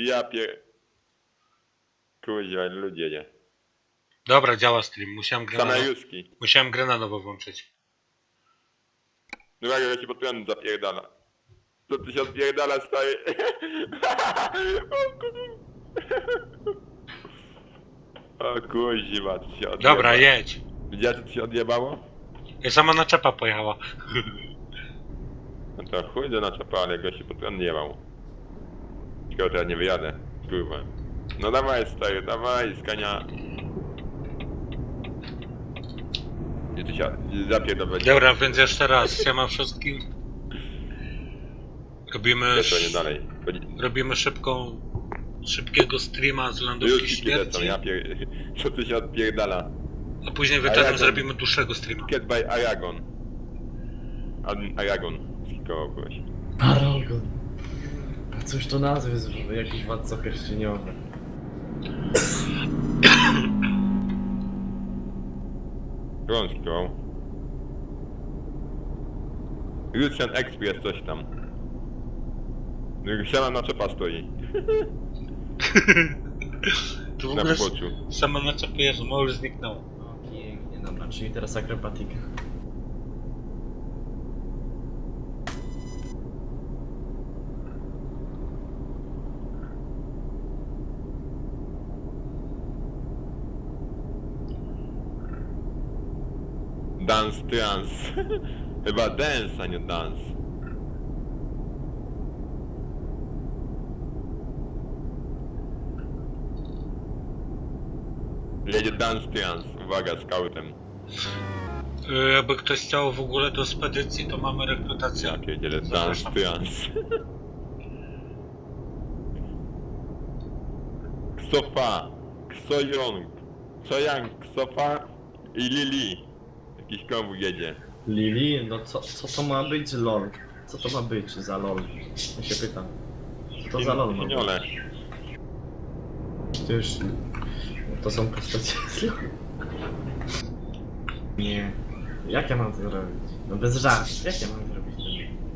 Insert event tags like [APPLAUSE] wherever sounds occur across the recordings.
Ja pier... Kuźwa, ludzie, nie. Dobra, działa stream. Musiałem grę, na, Same no... Juski. Musiałem grę na nowo włączyć. Druga ja ci pod prąd zapierdala. Co ty się odpierdala, stary? O [LAUGHS] kurwa. O kuźwa, co się odjebało. Dobra, jedź. Widziałeś, co się odjebało? I sama naczepa pojechała. No to chuj do naczepa, ale gości pod prąd nie jebał. Tylko teraz nie wyjadę. Kurwa. No dawaj, stary, dawaj, skania. Gdzie ty się zapierdolę? Dobra, więc jeszcze raz. Siema wszystkim. Robimy, Lecą nie dalej. Chodzi- robimy szybką, szybkiego streama z lądówki Już lecą, śmierci. ja pier... [LAUGHS] Co tu się odpierdala? A później wieczorem on- zrobimy dłuższego streama. Get by Aragon. Ad- Aragon. Skikował kogoś. Paragon. Cóż to nazwy jest, jakiś władca pierścieniowy. Skikował? Lucian Express coś tam. Siana na czepa stoi. Tu w Na ogóle poboczu. sama naczepy jest, mało już zniknęło. No pięknie, dobra, czyli teraz akrobatyka. Dance trans. [LAUGHS] Chyba dance, a nie dance. Jedzie dance trans. Uwaga, scoutem. Yy, Jakby ktoś chciał w ogóle do spedycji, to mamy rekrutację. Ja pierdzielę, dance Zapraszam. trans. [LAUGHS] Ksofa, Ksojong, Ksojang, Ksofa i Lili. Jakiś jedzie. Lili, no co, co to ma być lol? Co to ma być za lol? Ja się pytam. Co to za lol ma być? To już... To są postacie z LOL. Nie. Jak ja mam to zrobić? No bez żartów. Jak ja mam zrobić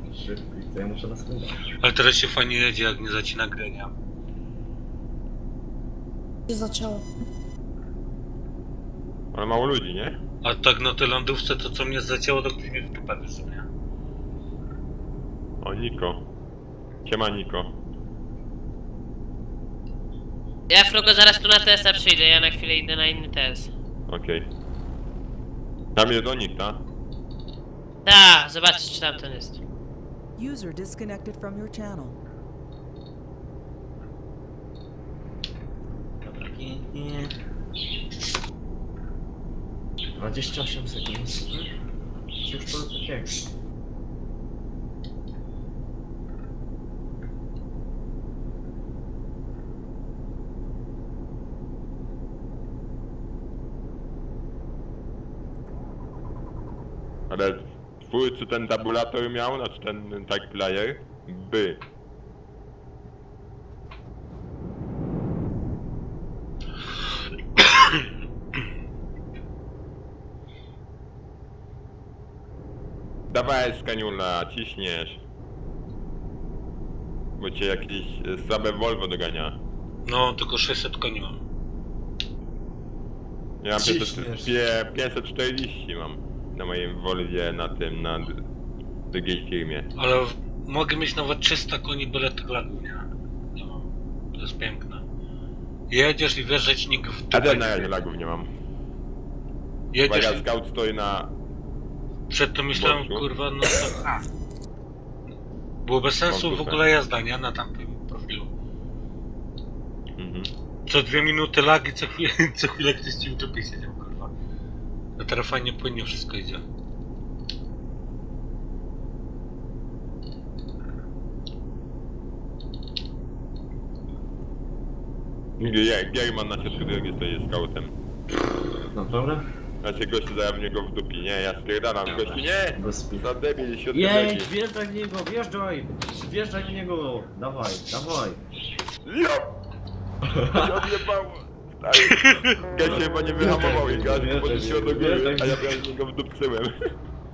ten szybko? To ja muszę nas wydać. Ale teraz się fajnie jedzie, jak nie zacina grenia. się zaczęło. Ale mało ludzi, nie? A tak na tej lądówce, to co mnie zacięło, to ktoś mnie w dupę wyszedł, nie? O, Niko. Siema, Niko. Ja Frugo zaraz tu na TS-a przyjdę, ja na chwilę idę na inny TS. Okej. Tam jest do nich, ta? Ta, zobaczcie czy tamten jest. User disconnected from your channel. Dobra, pięknie. 28 sekund. Cóż to takiego? Ale twój, czy ten tabulator miał, znaczy ten tag player? By. Dawaj skaniula, ciśniesz. Bo cię jakieś e, słabe Volvo dogania. No, tylko 600 koni mam. Ja mam Ciśniesz. 500, pie- 540 mam na moim Volvie na tym, na d- drugiej firmie. Ale w- mogę mieć nawet 300 koni, byle tych lagów nie nie mam. To jest piękne. Jedziesz i wiesz, że ci nikt w A dupę ten na nie razie lagów nie mam. Jedziesz Uwaga, i scout stoi na... przed to myślałem, kurwa, no to... A. Było bez sensu w ogóle jazda, nie? Na tamtym profilu. Mhm. Co dwie minuty lagi, co chwilę, [LAUGHS] co chwilę ktoś ci w dupie siedział, kurwa. A teraz fajnie płynnie wszystko idzie. Gier- Gierman na środku drogi stoi scoutem. Naprawdę? Znaczy gościu w niego w dupi. Nie, ja spierdalam. Gościu, nie! Bez. Za debil, środku Jedź, drogi. wjeżdżaj w niego, wjeżdżaj! Wjeżdżaj w niego! Dawaj, dawaj! Jo! To się odjebało. Stary. Gościu chyba nie wyhamował i gaz Wjeżdżaj, podniesiło do góry, a ja prawie w niego wdupcyłem.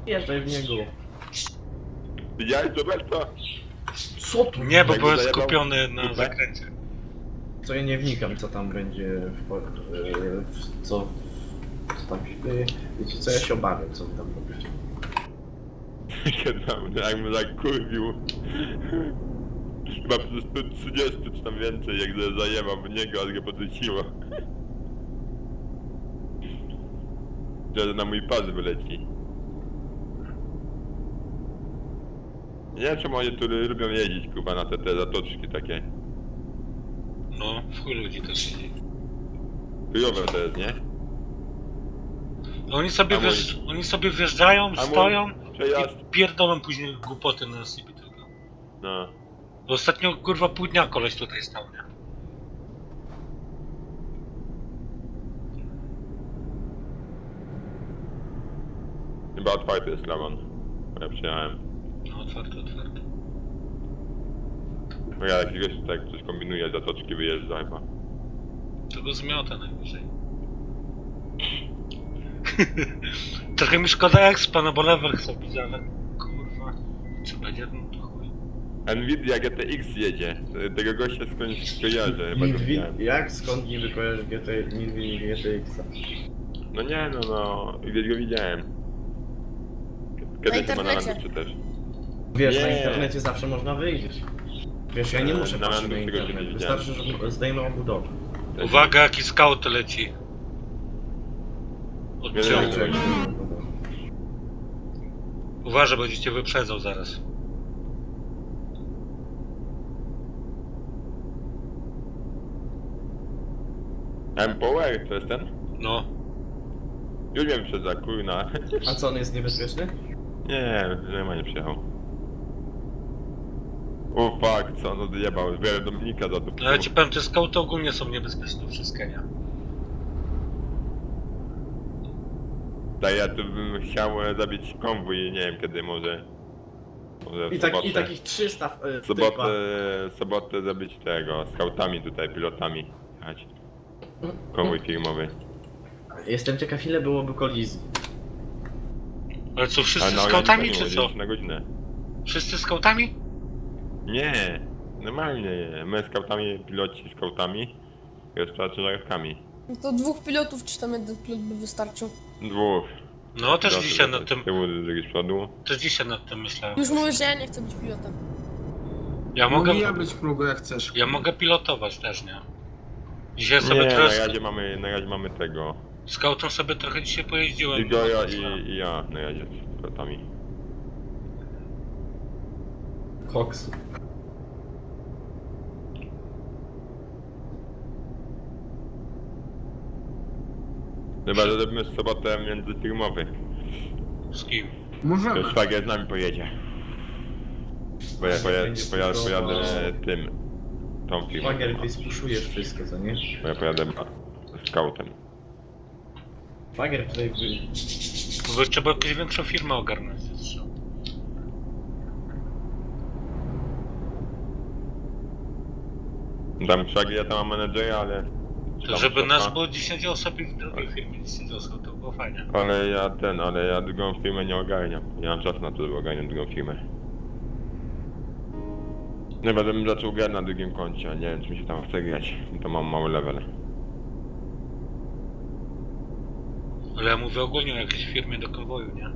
Wjeżdżaj w niego! Widziałeś Roberto? Co tu? Nie, bo byłem zajebał skupiony na dupę? zakręcie. Co ja nie wnikam, co tam będzie, w, po- yy, w, co, yy, wiecie co, ja się obawiam, co wy tam robicie. Kiedy tam, jakbym tak. Chyba przez 130 czy tam więcej, jak za- zajebał w niego, ale go podrzuciło. Że na mój pas wyleci. Nie wiem czemu oni tu lubią jeździć kurwa na te, te zatoczki takie. No, w chuj ludzi to siedzi. Chujowe to jest, nie? Oni sobie, A wjeżdż... Oni sobie wjeżdżają, mój stoją Przejazd. i pierdolą później głupoty na sobie tylko. No. Bo Ostatnio kurwa pół dnia koleś tutaj stał, nie? Chyba otwarty jest lawan. Ja przyjechałem. No otwarte, otwarte. No ja jakiegoś tak coś kombinuje, zatoczki wyjeżdża chyba. To go zmiota najwyżej. [LAUGHS] Trochę mi szkoda expa, no bo level chcę bić, ale kurwa. Czy będzie? No to chuj. Nvidia GTX jedzie. Tego gościa skądś kojarzę, chyba go Nidwi, widziałem. jak, skąd niby kojarzysz GT, Nidwi GTX-a? No nie no no, gdzieś go widziałem. Kiedyś chyba na internecie. Też. Wiesz, na Nie. internecie zawsze można wyjść. Wiesz, ja nie muszę na patrzeć na tego nie internet, wystarczy, że zdejmę obudowę. Uwaga, jaki scout leci. Nie, nie, nie. obudowę. Uważaj, będziecie wyprzedzał zaraz. M-Power to jest ten? No. Już wiem przez za kurna. A co, on jest niebezpieczny? Nie, normalnie przyjechał. O fuck, co on odjebał, zbiorę Dominika za to. No ja ci powiem, te skauty ogólnie są niebezpieczne wszystkie, nie? Tak, ja tu bym chciał e, zabić konwój, nie wiem kiedy może. Może w I, tak, sobotę. I takich 300 w, w Sobotę, typa. sobotę zrobić tego, skautami tutaj, pilotami. Jechać. Konwój firmowy. Jestem ciekaw ile byłoby kolizji. Ale co, wszyscy Ale na skautami czy co? 10 na godzinę. Wszyscy skautami? Nie, normalnie. My skautami, piloci skautami. Jeszcze ciężarówkami. No to dwóch pilotów, czy tam jeden pilot by wystarczył? Dwóch. No też Pilot dzisiaj z nad tym, tyłu, drugi z przodu. też dzisiaj nad tym myślałem. Już mówię, że ja nie chcę być pilotem. Ja mogę, Mogę ja być prógu jak chcesz. ja mogę pilotować też, nie? Dzisiaj sobie Nie, na trochę, razie mamy, na razie mamy tego. skautem sobie trochę dzisiaj pojeździłem. Igoja i, i ja na razie z pilotami. Koks. Chyba, że zrobimy w sobotę międzyfirmowy. Z kim? Możemy. To szwagier z nami pojedzie. Bo ja pojadę, pojadę, pojadę tym. Tą firmą. Szwagier, ty spuszujesz wszystko, co nie? Bo ja pojadę scoutem. Szwagier tutaj by... Bo trzeba jakąś większą firmę ogarnąć. Tam szwagier, ja tam mam menedżera, ale... Tam żeby nas było 10 osób i w drugiej firmie 10 osób, to było fajnie. Ale ja ten, ale ja drugą firmę nie ogarniam. Nie mam czasu na to, żeby ogarniać drugą firmę. Nie będę bym zaczął grać na drugim koncie, a nie wiem czy mi się tam chce grać. To mam mały level. Ale ja mówię ogólnie o jakiejś firmie do konwoju, nie?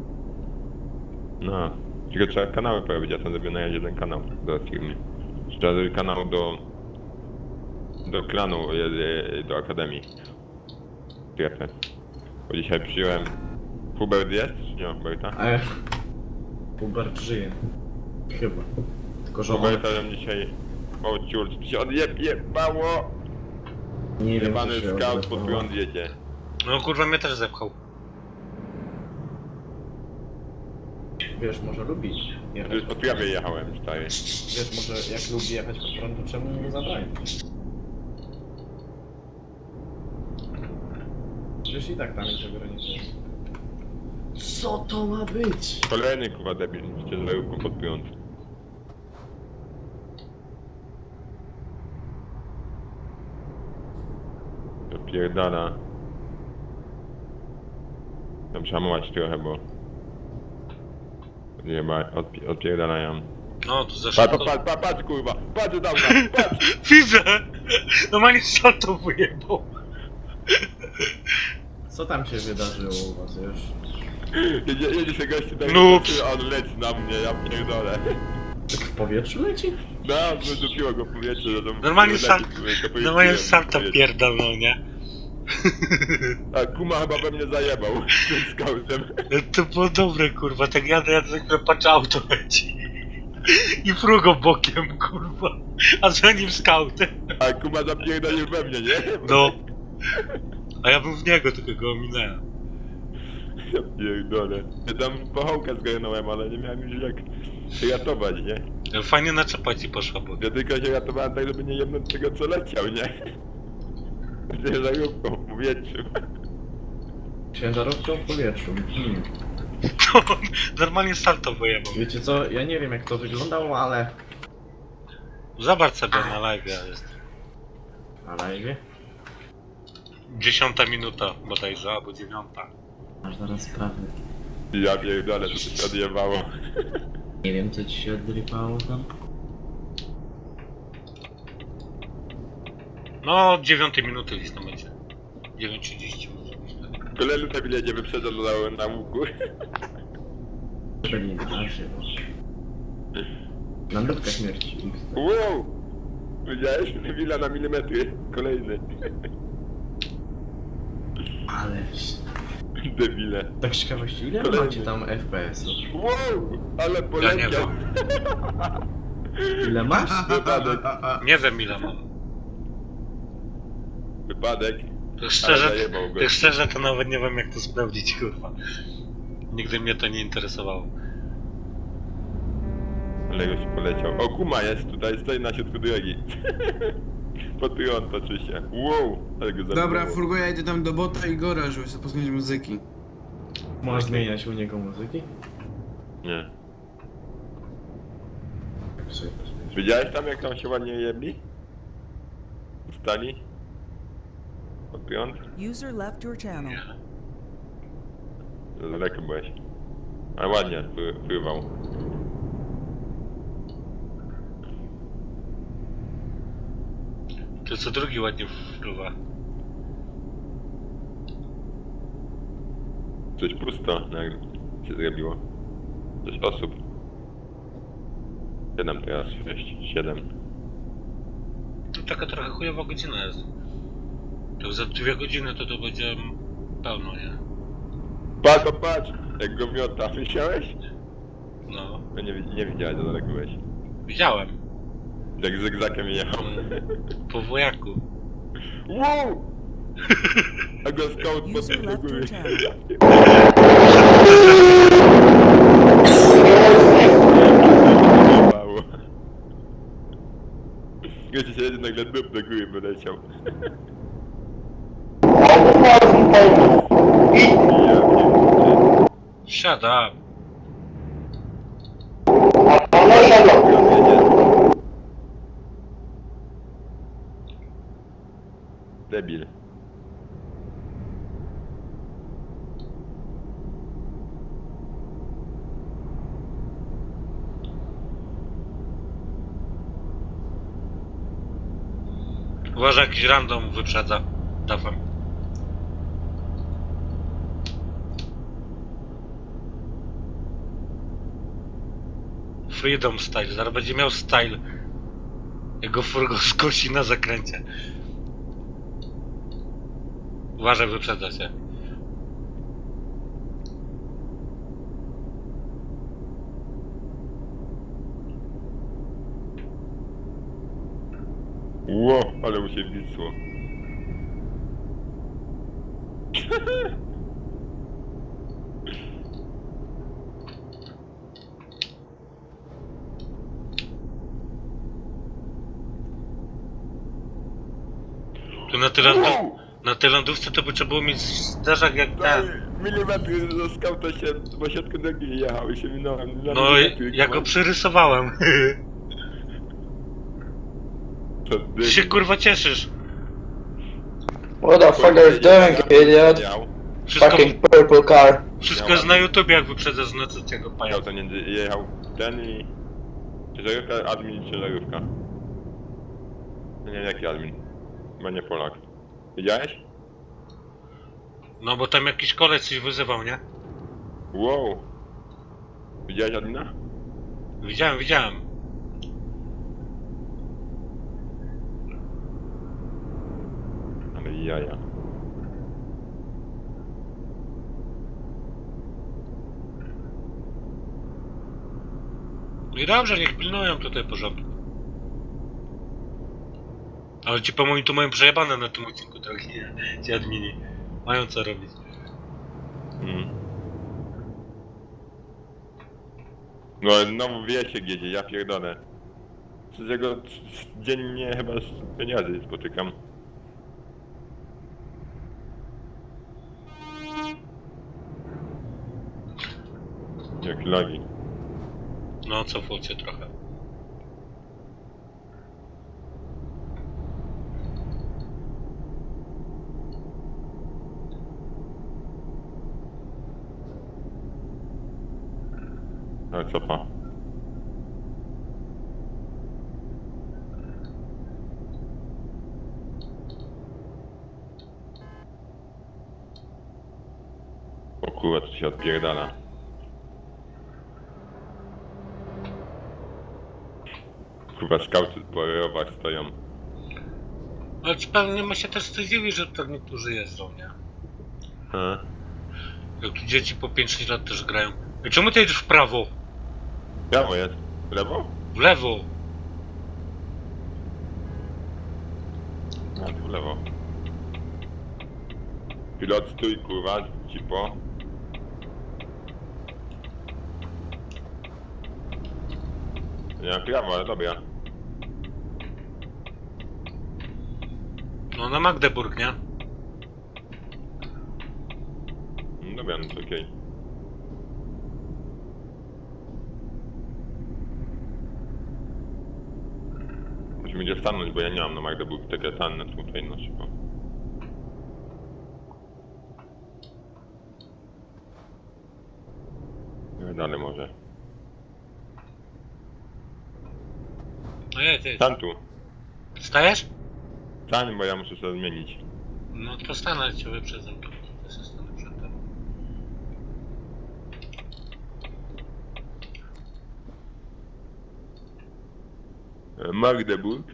No. Tylko trzeba kanały porobić, ja tam zrobię na razie jeden kanał do firmy. Trzeba zrobić kanał do... Do klanu, e, e, do akademii. Strefę. Bo dzisiaj przyjąłem... Hubert jest, czy nie ma Huberta? Ech. Hubert żyje. Chyba. Tylko, że on... Huberta tam dzisiaj... O ciur, czy się odjeb, jebało! Nie wiem, Jebany się scout pod prąd jedzie. No kurwa mnie też zepchał. Wiesz, może lubi jechać Już pod po trawie jechałem, stary. Wiesz, może jak lubi jechać pod prąd, to czemu nie zabrać? Przecież i tak tam jest ograniczenie. Co to ma być? Kolejny kurwa debil, z ciężarówką pod prąd. To pierdala. Tam trzeba hamować trochę, bo... Nie ma, odpi- odpierdalają. No, to za Patrz, szybko. patrz, patrz, patrz kurwa! Patrz tam, patrz! [LAUGHS] Widzę! Normalnie salto wyjebał. Co tam się wydarzyło u was już? Jedzie, jedzie się gościu tak, Nups. on leci na mnie, ja pierdolę. Tak w powietrzu leci? No, wydupiło go w powietrze, że to Normalnie to pojeździłem Normalnie w salto powietrze. pierdolnął, nie? A Kuma chyba we mnie zajebał [LAUGHS] tym skautem. To było dobre, kurwa, tak jadę, jadę, za chwilę patrzę, auto leci. I frugo bokiem, kurwa. A za nim skautem. A Kuma zapierdolił we mnie, nie? No. A ja bym w niego, tylko go ominąłem. Ja pierdolę. Ja tam pochołkę zgarnąłem, ale nie miałem już jak się ratować, nie? Fajnie na ci poszła, bo... Ja tylko się ratowałem tak, żeby nie jebnąć tego co leciał, nie? Ciężarówką w powietrzu. Ciężarówką w powietrzu. Hmm. Normalnie salto wyjebał. Wiecie co, ja nie wiem jak to wyglądało, ale... Zobacz sobie na live, ja jest. Na live? Dziesiąta minuta bodajże, albo dziewiąta. Masz zaraz sprawę. Ja pierdolę, to się odjebało. Nie wiem co ci się odrypało tam. No, od dziewiątej minuty tam będzie. 9.30 może być. tak. Kolejny tam jedzie wyprzedzał na łuku. Byli na żywo. Landówka śmierci. Wow! Widziałeś? Wila na milimetry. Kolejny. Ale... Debile. Tak z ciekawości, ile Kolejny. macie tam FPS-ów? Wow! Ale Ja nie poleciał. wiem. [LAUGHS] Ile masz? Wypadek. Nie wiem ile mam. Wypadek. To szczerze, Ale zajebał go. to szczerze to nawet nie wiem jak to sprawdzić, kurwa. Nigdy mnie to nie interesowało. Ale już poleciał. O, Kuma jest tutaj, stoi na środku drogi. [LAUGHS] Patron toczy się. Wow! Ale go zabiło. Dobra, Furgo, ja idę tam do bota i Gora, żeby sobie posłuchać muzyki. Możesz zmieniać u niego muzyki? Nie. Sobie? Widziałeś tam jak tam się ładnie jebli? Stali? Patron? User left your channel. Za daleko byłeś. Ale ładnie pły- co drugi ładnie wpływa. Coś pusto nagle się zrobiło. Coś osób. Siedem teraz, sześć, siedem. To taka trochę chujowa godzina jest. To za dwie godziny to to będzie pełno, nie? Patrz, patrz! Jak go miota, [LAUGHS] myślałeś? No. No nie, wi- nie widziałeś, za daleko byłeś. Widziałem. Jak zygzakiem jechał. Po wojaku. Wow! A go scout User podniósł do left góry. your channel. Mało. Wiecie, się jedzie nagle dup do góry wyleciał. Ja pierdzielę. Shut up. Debil. Uważaj, jakiś random wyprzedza. Dawam. Freedom style, zaraz będzie miał style. Jego furgo skosi na zakręcie. Uważaj, wyprzedza się. Ło, ale mu się wisło. Tu na tej, landu na tej landówce to by trzeba było mieć zderzak jak ten. Milimetry do skauta się po środku drogi jechał i się minąłem. Na No, milimetry, ja go kurwa. przerysowałem. [LAUGHS] To Ty się kurwa cieszysz. What the fuck are you doing, idiot? Wszystko, Fucking purple car. wszystko jest na YouTubie, jak wyprzedzasz z tego miał pajaca. to między, jechał ten i... Ciężarówka, admin i ciężarówka. No Nie, jaki admin? Chyba nie Polak. Widziałeś? No bo tam jakiś koleś coś wyzywał, nie? Wow! Widziałeś admina? Widziałem, widziałem. Ale jaja. No i dobrze, niech pilnują tutaj porządku. Ale ci pomoni tu mają przejebane na tym odcinku drogi, nie? Ci admini. Mają co robić. Mm. No znowu wiecie gdzie, ja pierdolę. Z jego dziennie chyba z pieniędzy spotykam. Jak lagi. No, cofło cię trochę. Ale co pa? O kurwa, to się odpierdala. Kurwa, skauty po rowach stoją. Ale ci pewnie ma się też coś dziwi, że tak niektórzy jeżdżą, nie? Ha? Jak tu dzieci po 5-6 lat też grają. I czemu ty jedziesz w prawo? Prawo jest. W lewo? W lewo? No, w lewo. Pilot stój, kurwa, cipo. Nie, prawo, ale dobra. No na Magdeburg, nie? No Dobra, no to okej. Musimy gdzie stanąć, bo ja nie mam na Magdeburg takie tanne tutaj, no szybko. Nie dalej może. No jedź, jedź. Stan tu. Stajesz? Stań, bo ja muszę sobie zmienić. No to stanę cię wyprzedzę. To się stanę przed tobą. E, Magdeburg?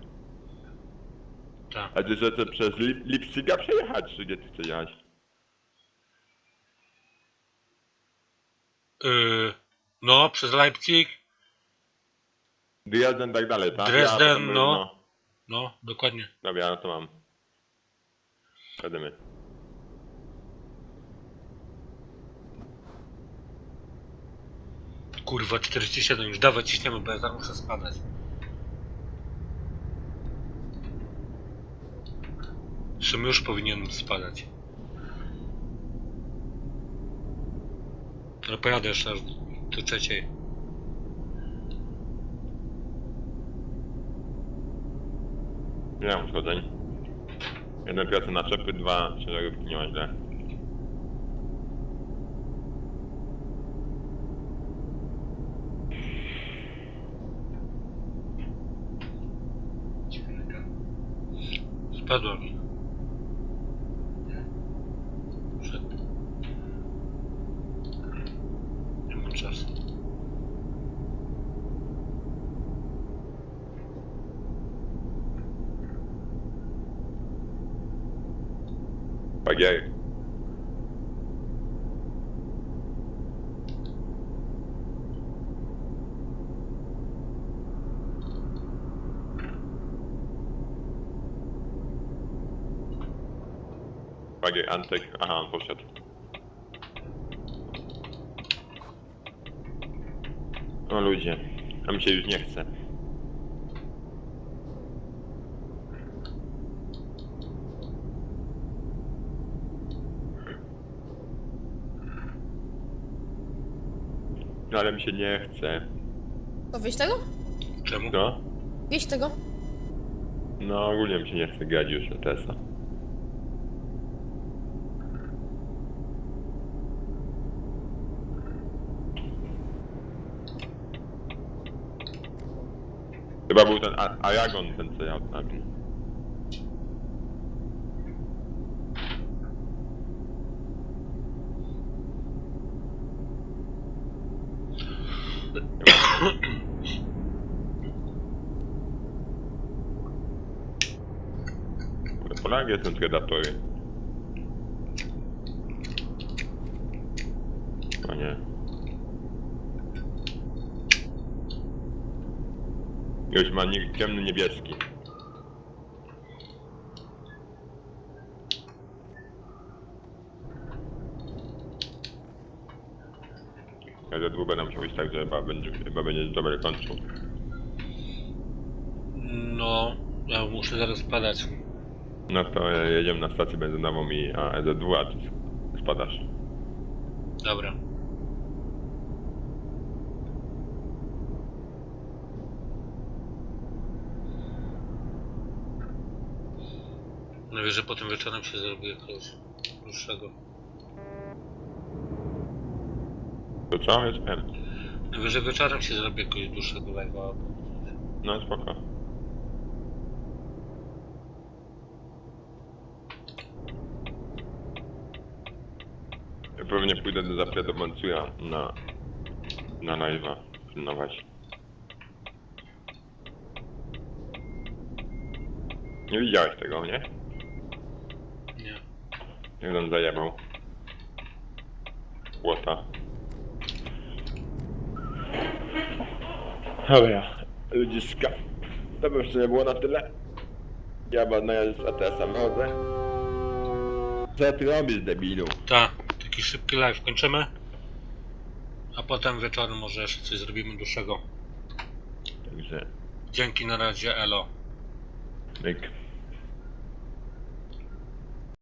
Tak. A ty że to przez Lip Lipszyga przejechać, czy gdzie ty chcesz jechać? Yy, no, przez Leipzig. Dresden tak dalej, tak? Dresden, potem- no. No, dokładnie. Dobra, no to mam. Jedziemy. Kurwa, 47, już dawaj ciśniemy, bo ja zaraz muszę spadać. W sumie już powinienem spadać. Ale pojadę jeszcze aż do trzeciej. Nie mam schodzeń. Jeden pracy na czepy, dwa ciężarówki, nie ma źle. Spadła mi. Przed. Nie mam czasu. Bagiery. Bagier, Antek, aha, on poszedł. O ludzie, a mi się już nie chce. No ale mi się nie chce. To wyjść tego? Czemu? No? Wyjść tego? No ogólnie mi się nie chce grać już na Tesa. A, Aragon będzie jadł na mnie. Polagie są predatory. O nie. Już ma nick ciemny niebieski. Ale długo nam się być tak, że chyba będzie, chyba będzie dobre końcu. No, ja muszę zaraz spadać. No to e, jedziemy na stację benzynową i a, EZ2, a ty spadasz. Dobra. Najwyżej potem wieczorem się zrobi jakiegoś dłuższego. To co? Jest M. Najwyżej wieczorem się zrobi jakiegoś dłuższego live'a. No spoko. Ja pewnie pójdę do Zapiatu Mancuja na, na live'a pilnować. Nie widziałeś tego? Nie. Jak nam zajebał. Łota. Dobra, ludziska. To by jeszcze nie było na tyle. Ja będę z ATS-a wychodzę. Co ty robisz, debilu? Ta, taki szybki live kończymy. A potem wieczorem może jeszcze coś zrobimy dłuższego. Także, Dzięki na razie, elo. myk.